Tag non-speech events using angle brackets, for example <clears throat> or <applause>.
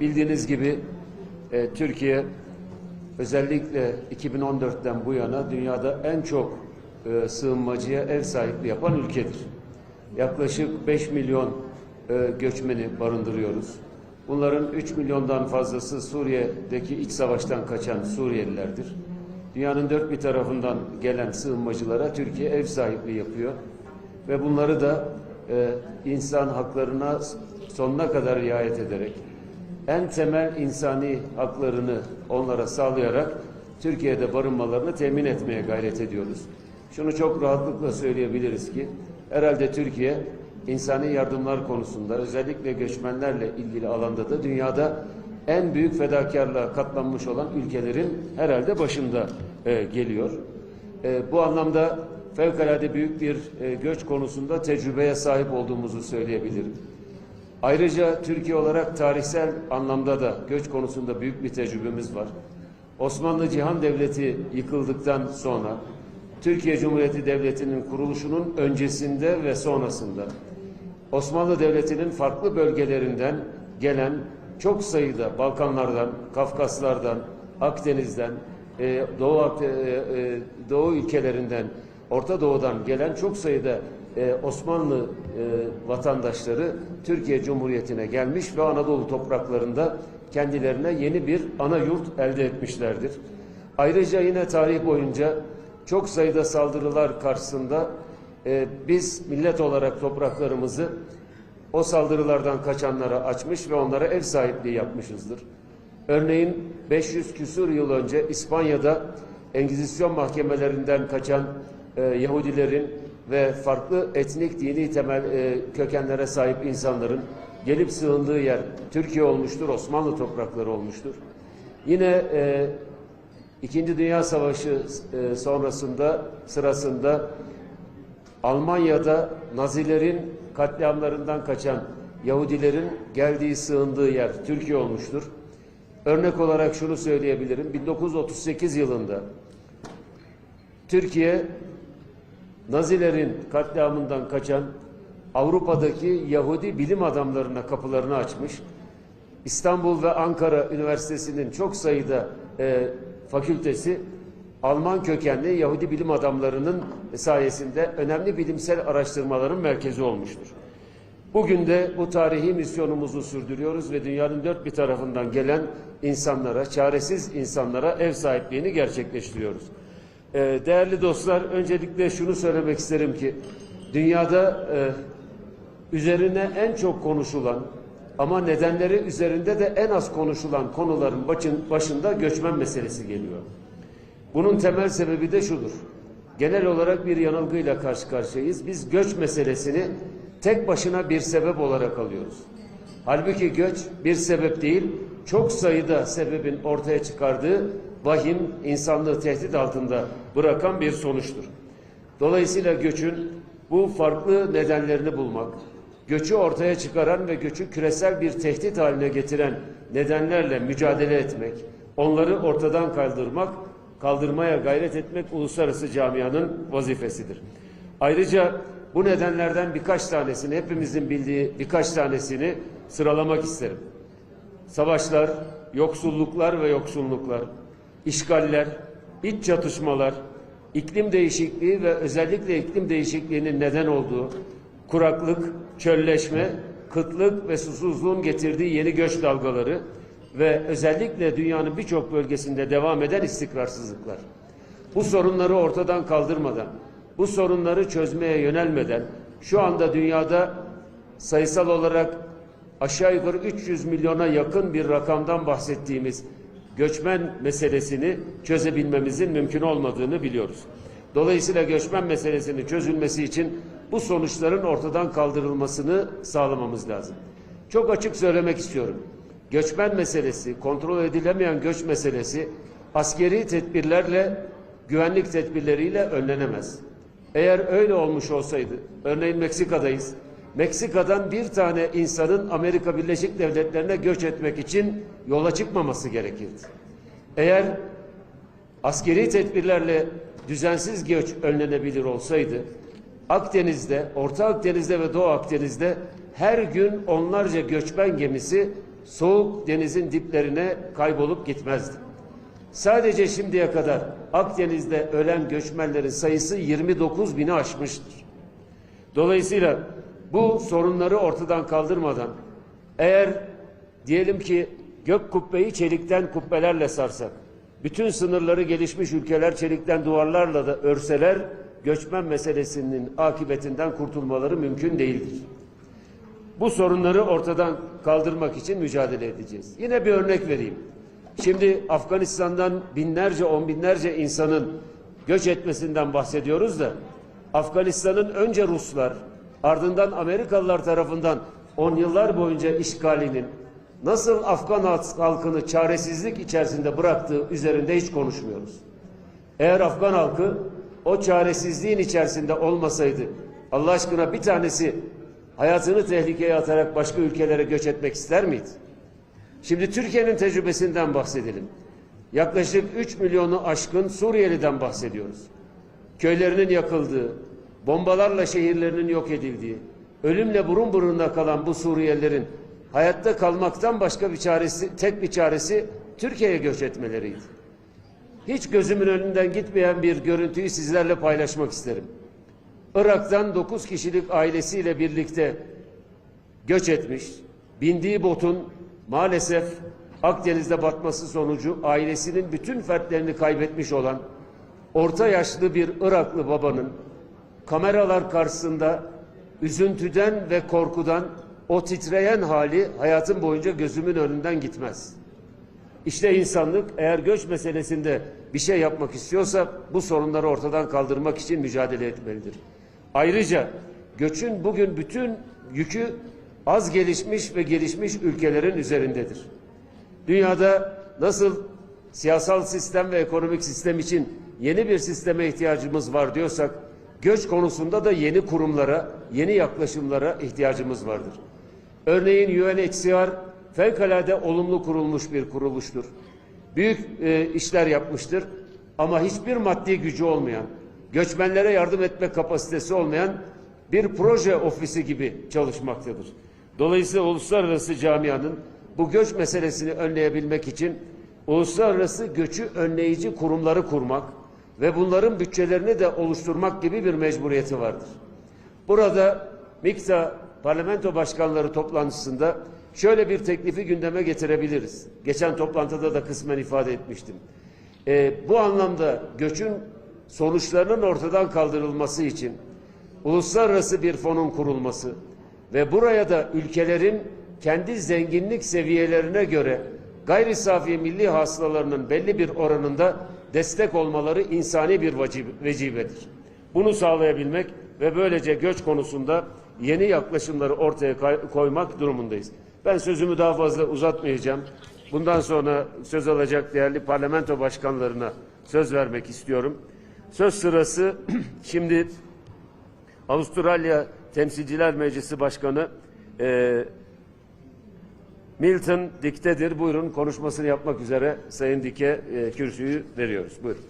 Bildiğiniz gibi e, Türkiye özellikle 2014'ten bu yana dünyada en çok e, sığınmacıya ev sahipliği yapan ülkedir. Yaklaşık 5 milyon e, göçmeni barındırıyoruz. Bunların 3 milyondan fazlası Suriye'deki iç savaştan kaçan Suriyelilerdir. Dünyanın dört bir tarafından gelen sığınmacılara Türkiye ev sahipliği yapıyor ve bunları da e, insan haklarına sonuna kadar riayet ederek en temel insani haklarını onlara sağlayarak Türkiye'de barınmalarını temin etmeye gayret ediyoruz. Şunu çok rahatlıkla söyleyebiliriz ki herhalde Türkiye insani yardımlar konusunda özellikle göçmenlerle ilgili alanda da dünyada en büyük fedakarlığa katlanmış olan ülkelerin herhalde başında e, geliyor. E, bu anlamda fevkalade büyük bir e, göç konusunda tecrübeye sahip olduğumuzu söyleyebilirim. Ayrıca Türkiye olarak tarihsel anlamda da göç konusunda büyük bir tecrübemiz var. Osmanlı Cihan Devleti yıkıldıktan sonra Türkiye Cumhuriyeti Devleti'nin kuruluşunun öncesinde ve sonrasında Osmanlı Devleti'nin farklı bölgelerinden gelen çok sayıda Balkanlardan, Kafkaslardan, Akdeniz'den, e, Doğu, e, e, Doğu ülkelerinden, Orta Doğu'dan gelen çok sayıda e, Osmanlı e, vatandaşları Türkiye Cumhuriyeti'ne gelmiş ve Anadolu topraklarında kendilerine yeni bir ana yurt elde etmişlerdir. Ayrıca yine tarih boyunca çok sayıda saldırılar karşısında e, biz millet olarak topraklarımızı o saldırılardan kaçanlara açmış ve onlara ev sahipliği yapmışızdır. Örneğin 500 küsur yıl önce İspanya'da Engizisyon mahkemelerinden kaçan e, Yahudilerin ve farklı etnik dini temel e, kökenlere sahip insanların gelip sığındığı yer Türkiye olmuştur, Osmanlı toprakları olmuştur. Yine e, İkinci Dünya Savaşı e, sonrasında sırasında Almanya'da Nazilerin katliamlarından kaçan Yahudilerin geldiği sığındığı yer Türkiye olmuştur. Örnek olarak şunu söyleyebilirim. 1938 yılında Türkiye Nazilerin katliamından kaçan Avrupa'daki Yahudi bilim adamlarına kapılarını açmış. İstanbul ve Ankara Üniversitesi'nin çok sayıda e, fakültesi Alman kökenli Yahudi bilim adamlarının sayesinde önemli bilimsel araştırmaların merkezi olmuştur. Bugün de bu tarihi misyonumuzu sürdürüyoruz ve dünyanın dört bir tarafından gelen insanlara, çaresiz insanlara ev sahipliğini gerçekleştiriyoruz. Ee, değerli dostlar, öncelikle şunu söylemek isterim ki dünyada e, üzerine en çok konuşulan ama nedenleri üzerinde de en az konuşulan konuların başın, başında göçmen meselesi geliyor. Bunun temel sebebi de şudur. Genel olarak bir yanılgıyla karşı karşıyayız. Biz göç meselesini tek başına bir sebep olarak alıyoruz. Halbuki göç bir sebep değil, çok sayıda sebebin ortaya çıkardığı vahim insanlığı tehdit altında bırakan bir sonuçtur. Dolayısıyla göçün bu farklı nedenlerini bulmak, göçü ortaya çıkaran ve göçü küresel bir tehdit haline getiren nedenlerle mücadele etmek, onları ortadan kaldırmak, kaldırmaya gayret etmek uluslararası camianın vazifesidir. Ayrıca bu nedenlerden birkaç tanesini, hepimizin bildiği birkaç tanesini sıralamak isterim. Savaşlar, yoksulluklar ve yoksulluklar, işgaller, iç çatışmalar, iklim değişikliği ve özellikle iklim değişikliğinin neden olduğu kuraklık, çölleşme, kıtlık ve susuzluğun getirdiği yeni göç dalgaları ve özellikle dünyanın birçok bölgesinde devam eden istikrarsızlıklar. Bu sorunları ortadan kaldırmadan, bu sorunları çözmeye yönelmeden şu anda dünyada sayısal olarak aşağı yukarı 300 milyona yakın bir rakamdan bahsettiğimiz göçmen meselesini çözebilmemizin mümkün olmadığını biliyoruz. Dolayısıyla göçmen meselesinin çözülmesi için bu sonuçların ortadan kaldırılmasını sağlamamız lazım. Çok açık söylemek istiyorum. Göçmen meselesi, kontrol edilemeyen göç meselesi askeri tedbirlerle, güvenlik tedbirleriyle önlenemez. Eğer öyle olmuş olsaydı, örneğin Meksika'dayız. Meksika'dan bir tane insanın Amerika Birleşik Devletleri'ne göç etmek için yola çıkmaması gerekirdi. Eğer askeri tedbirlerle düzensiz göç önlenebilir olsaydı, Akdeniz'de, Orta Akdeniz'de ve Doğu Akdeniz'de her gün onlarca göçmen gemisi soğuk denizin diplerine kaybolup gitmezdi. Sadece şimdiye kadar Akdeniz'de ölen göçmenlerin sayısı 29 bini aşmıştır. Dolayısıyla bu sorunları ortadan kaldırmadan eğer diyelim ki gök kubbeyi çelikten kubbelerle sarsak, bütün sınırları gelişmiş ülkeler çelikten duvarlarla da örseler, göçmen meselesinin akıbetinden kurtulmaları mümkün değildir. Bu sorunları ortadan kaldırmak için mücadele edeceğiz. Yine bir örnek vereyim. Şimdi Afganistan'dan binlerce, on binlerce insanın göç etmesinden bahsediyoruz da Afganistan'ın önce Ruslar, ardından Amerikalılar tarafından on yıllar boyunca işgalinin nasıl Afgan halkını çaresizlik içerisinde bıraktığı üzerinde hiç konuşmuyoruz. Eğer Afgan halkı o çaresizliğin içerisinde olmasaydı Allah aşkına bir tanesi hayatını tehlikeye atarak başka ülkelere göç etmek ister miydi? Şimdi Türkiye'nin tecrübesinden bahsedelim. Yaklaşık 3 milyonu aşkın Suriyeli'den bahsediyoruz. Köylerinin yakıldığı, bombalarla şehirlerinin yok edildiği, ölümle burun burununa kalan bu Suriyelilerin hayatta kalmaktan başka bir çaresi, tek bir çaresi Türkiye'ye göç etmeleriydi. Hiç gözümün önünden gitmeyen bir görüntüyü sizlerle paylaşmak isterim. Irak'tan 9 kişilik ailesiyle birlikte göç etmiş, bindiği botun maalesef Akdeniz'de batması sonucu ailesinin bütün fertlerini kaybetmiş olan orta yaşlı bir Iraklı babanın kameralar karşısında üzüntüden ve korkudan o titreyen hali hayatım boyunca gözümün önünden gitmez. İşte insanlık eğer göç meselesinde bir şey yapmak istiyorsa bu sorunları ortadan kaldırmak için mücadele etmelidir. Ayrıca göçün bugün bütün yükü az gelişmiş ve gelişmiş ülkelerin üzerindedir. Dünyada nasıl siyasal sistem ve ekonomik sistem için yeni bir sisteme ihtiyacımız var diyorsak göç konusunda da yeni kurumlara, yeni yaklaşımlara ihtiyacımız vardır. Örneğin UNHCR fevkalade olumlu kurulmuş bir kuruluştur. Büyük e, işler yapmıştır ama hiçbir maddi gücü olmayan, göçmenlere yardım etme kapasitesi olmayan bir proje ofisi gibi çalışmaktadır. Dolayısıyla uluslararası camianın bu göç meselesini önleyebilmek için uluslararası göçü önleyici kurumları kurmak ve bunların bütçelerini de oluşturmak gibi bir mecburiyeti vardır. Burada MİKTA parlamento başkanları toplantısında şöyle bir teklifi gündeme getirebiliriz. Geçen toplantıda da kısmen ifade etmiştim. Ee, bu anlamda göçün sonuçlarının ortadan kaldırılması için uluslararası bir fonun kurulması ve buraya da ülkelerin kendi zenginlik seviyelerine göre gayri safi milli hasılalarının belli bir oranında destek olmaları insani bir vecibedir. Bunu sağlayabilmek ve böylece göç konusunda yeni yaklaşımları ortaya koymak durumundayız. Ben sözümü daha fazla uzatmayacağım. Bundan sonra söz alacak değerli parlamento başkanlarına söz vermek istiyorum. Söz sırası <clears throat> şimdi Avustralya Temsilciler Meclisi Başkanı e, Milton Dik'tedir. Buyurun konuşmasını yapmak üzere Sayın Dik'e e, kürsüyü veriyoruz. Buyurun.